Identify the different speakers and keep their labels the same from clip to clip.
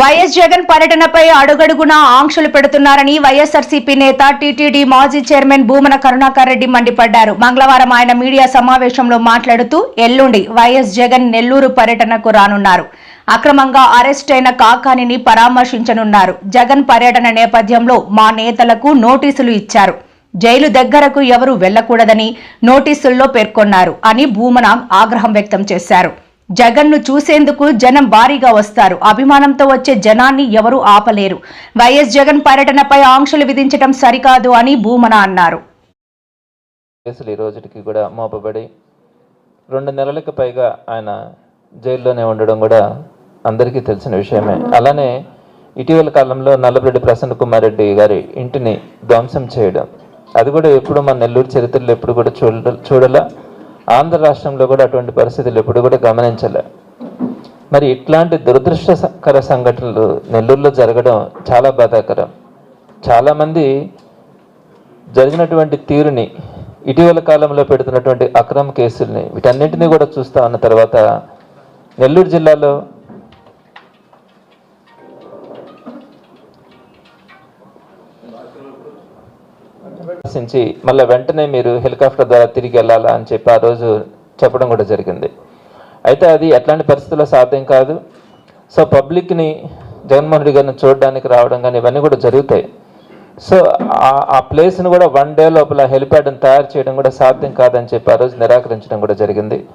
Speaker 1: YS Jagan పర్యటనపై అడుగడుగునా ఆంక్షలు పెడుతున్నారని వైఎస్ఆర్సీపీ నేత టీటీడీ మాజీ చైర్మన్ భూమన కరుణాకర్ రెడ్డి మండిపడ్డారు. మంగళవారం ఆయన మీడియా సమావేశంలో మాట్లాడుతూ ఎల్లుండి వైఎస్ జగన్ నెల్లూరు పర్యటనకు రానున్నారు. అక్రమంగా అరెస్ట్ అయిన కాకానిని పరామర్శించనున్నారు. జగన్ పర్యటన నేపథ్యంలో మా నేతలకు నోటీసులు ఇచ్చారు. జైలు దగ్గరకు ఎవరూ వెళ్ళకూడదని నోటీసుల్లో పేర్కొన్నారు అని భూమన ఆగ్రహం వ్యక్తం చేశారు. జగన్ను చూసేందుకు జనం భారీగా వస్తారు. అభిమానంతో వచ్చే జనాన్ని ఎవరూ ఆపలేరు. వైఎస్ జగన్ పర్యటనపై ఆంక్షలు విధించడం సరికాదు అని భూమన అన్నారు.
Speaker 2: కేసులు ఈ రోజుకి కూడా మోపబడి రెండు నెలలకు పైగా ఆయన జైల్లోనే ఉండడం కూడా అందరికీ తెలిసిన విషయమే. అలానే ఇటీవల కాలంలో నల్లబరెడ్డి ప్రసన్న కుమార్ రెడ్డి గారి ఇంటిని ధ్వంసం చేయడం అది కూడా ఎప్పుడు మన నెల్లూరు చరిత్రలో ఎప్పుడు కూడా చూడ చూడలే. ఆంధ్ర రాష్ట్రంలో కూడా అటువంటి పరిస్థితులు ఎప్పుడు కూడా గమనించలే. మరి ఇట్లాంటి దురదృష్టకర సంఘటనలు నెల్లూరులో జరగడం చాలా బాధాకరం. చాలామంది జరిగినటువంటి తీరుని ఇటీవల కాలంలో పెడుతున్నటువంటి అక్రమ కేసుల్ని వీటన్నింటినీ కూడా చూస్తా ఉన్న తర్వాత నెల్లూరు జిల్లాలో ఆశించి మళ్ళీ వెంటనే మీరు హెలికాప్టర్ ద్వారా తిరిగి వెళ్ళాలా అని చెప్పి ఆ రోజు చెప్పడం కూడా జరిగింది. అయితే అది ఎట్లాంటి పరిస్థితుల్లో సాధ్యం కాదు. సో పబ్లిక్ని జగన్మోహన్ రెడ్డి గారిని చూడడానికి రావడం కానీ ఇవన్నీ కూడా జరుగుతాయి. సో ఆ- ఆ ప్లేస్ని కూడా వన్ డే లోపల హెలిప్యాడ్ని తయారు చేయడం కూడా సాధ్యం కాదని చెప్పి ఆ రోజు నిరాకరించడం కూడా జరిగింది.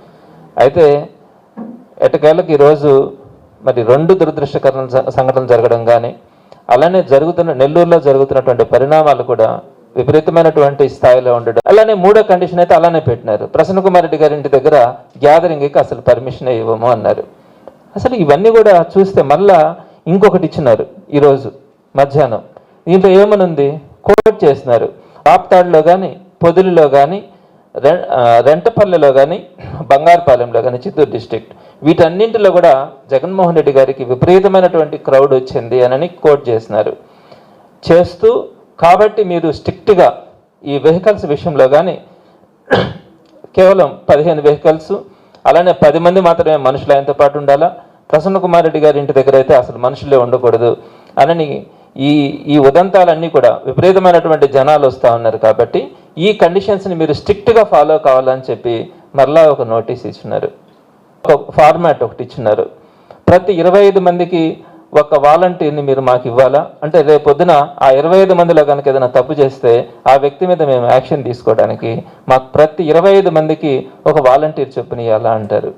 Speaker 2: అయితే ఎటకేళ్ళకి ఈరోజు మరి రెండు దురదృష్టకరణ సంఘటనలు జరగడం కానీ అలానే జరుగుతున్న నెల్లూరులో జరుగుతున్నటువంటి పరిణామాలు కూడా విపరీతమైనటువంటి స్థాయిలో ఉండడం. అలానే మూడో కండిషన్ అయితే అలానే పెట్టినారు. ప్రసన్న కుమార్ రెడ్డి గారి ఇంటి దగ్గర గ్యాదరింగ్కి అసలు పర్మిషన్ ఇవ్వము అన్నారు. అసలు ఇవన్నీ కూడా చూస్తే మళ్ళా ఇంకొకటి ఇచ్చినారు ఈరోజు మధ్యాహ్నం. దీంట్లో ఏమనుంది? కోట్ చేసినారు. ఆప్తాడులో కానీ పొదులులో కానీ రె- రెంటపల్లెలో కానీ బంగారుపాలెంలో కానీ చిత్తూరు డిస్ట్రిక్ట్ వీటన్నింటిలో కూడా జగన్మోహన్ రెడ్డి గారికి విపరీతమైనటువంటి క్రౌడ్ వచ్చింది అని కోట్ చేసినారు. చేస్తూ కాబట్టి మీరు స్ట్రిక్ట్గా ఈ వెహికల్స్ విషయంలో కానీ కేవలం పదిహేను వెహికల్స్ అలానే పది మంది మాత్రమే మనుషులు ఆయనతో పాటు ఉండాలా? ప్రసన్న కుమార్ రెడ్డి గారి ఇంటి దగ్గర అయితే అసలు మనుషులే ఉండకూడదు. అనని ఈ ఈ ఉదంతాలన్నీ కూడా విపరీతమైనటువంటి జనాలు వస్తూ ఉన్నారు కాబట్టి ఈ కండిషన్స్ని మీరు స్ట్రిక్ట్గా ఫాలో కావాలని చెప్పి మరలా ఒక నోటీస్ ఇచ్చినారు ఒక ఫార్మాట్ ఒకటి ఇచ్చినారు ప్రతి ఇరవై ఐదు మందికి ఒక వాలంటీర్ని మీరు మాకు ఇవ్వాలా? అంటే రేపు పొద్దున ఆ ఇరవై ఐదు మందిలో కనుక ఏదైనా తప్పు చేస్తే ఆ వ్యక్తి మీద మేము యాక్షన్ తీసుకోవడానికి మాకు ప్రతి ఇరవై ఐదు మందికి ఒక వాలంటీర్ చొప్పున ఇవ్వాలా అంటారు.